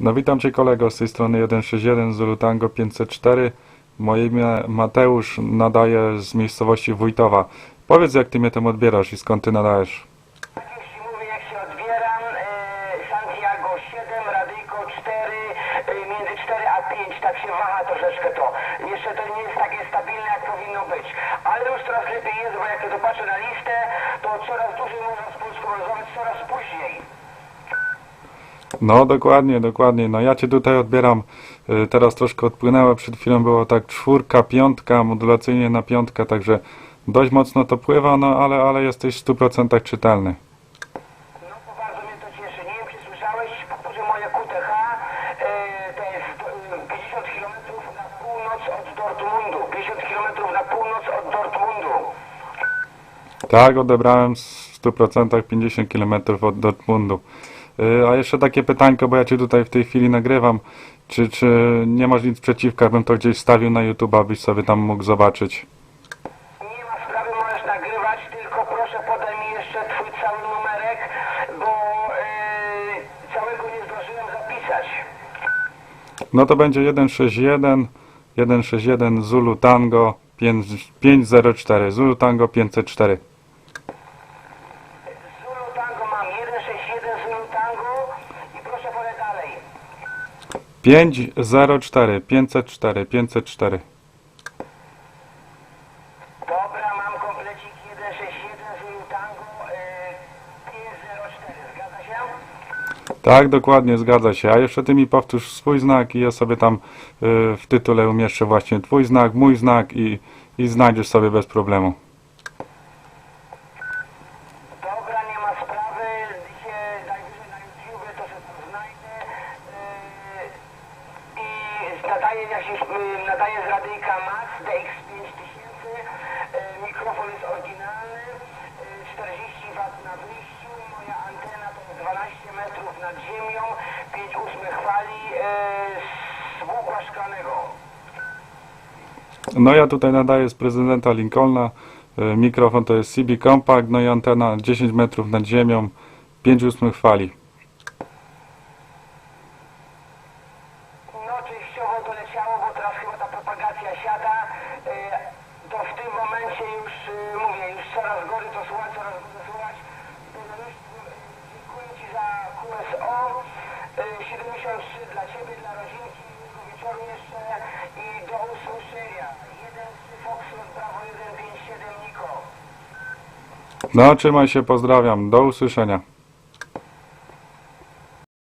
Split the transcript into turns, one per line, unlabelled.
No witam Cię kolego z tej strony 161 Zulu Tango 504. Moje imię Mateusz, nadaję z miejscowości Wójtowa. Powiedz jak Ty mnie tam odbierasz i skąd Ty nadajesz?
Mówię, jak się odbieram, e, Santiago 7, Radyjko 4, e, między 4 a 5, tak się waha troszeczkę to. Jeszcze to nie jest takie stabilne, jak powinno być. Ale już coraz lepiej jest, bo jak to patrzę na listę, to coraz dłużej można z Polską rozmawiać, coraz później.
No dokładnie, dokładnie. No ja Cię tutaj odbieram. y, Teraz troszkę odpłynęło. Przed chwilą było tak czwórka, piątka, modulacyjnie na piątkę, także dość mocno to pływa, no ale, ale jesteś w 100% czytelny.
No to bardzo mnie to cieszy. Nie wiem, czy słyszałeś, że moje QTH e, to jest e, 50 km na północ od Dortmundu. 50 km na północ od Dortmundu.
Tak, odebrałem w 100% 50 km od Dortmundu. Y, A jeszcze takie pytańko, bo ja Cię tutaj w tej chwili nagrywam. Czy, czy nie masz nic przeciwko, abym to gdzieś wstawił na YouTube, abyś sobie tam mógł zobaczyć?
Nie ma sprawy, możesz nagrywać, tylko proszę podaj mi jeszcze twój cały numerek, bo e, całego nie zdążyłem zapisać.
No to będzie 161 161 Zulu Tango 5, 504 Zulu Tango 504
Zulu Tango mam 161 Zulu Tango i proszę podaj dalej.
504 504 504
Dobra, mam komplecik 161 Zulu Tango e, 504, zgadza się?
Tak, dokładnie, zgadza się. A jeszcze Ty mi powtórz swój znak i ja sobie tam y, w tytule umieszczę właśnie Twój znak, mój znak i, i znajdziesz sobie bez problemu.
Dobra, nie ma sprawy. Dzisiaj najwyżej na YouTube to sobie to znajdę. Yy, Yy, nadaję z radyjka Max DX5000. Yy, mikrofon jest oryginalny. Yy, 40 W na wyjściu. Moja antena to jest 12 metrów nad ziemią. 5 ósmych fali yy, z włókna szklanego.
No ja tutaj nadaję z prezydenta Lincolna. Mikrofon to jest CB Compact, no i antena 10 metrów nad ziemią, 5 ósmych fali.
No częściowo to leciało, bo teraz chyba ta propagacja siada. E, To w tym momencie już e, mówię, już coraz gorzej to słuchać, coraz gorzej słuchać. E, Dziękuję Ci za QSO. e, 73 dla Ciebie, dla rodzinki, wieczoru jeszcze i do usłyszenia. 1 Foxtrot Bravo 157 Niko.
No trzymaj się, pozdrawiam, do usłyszenia.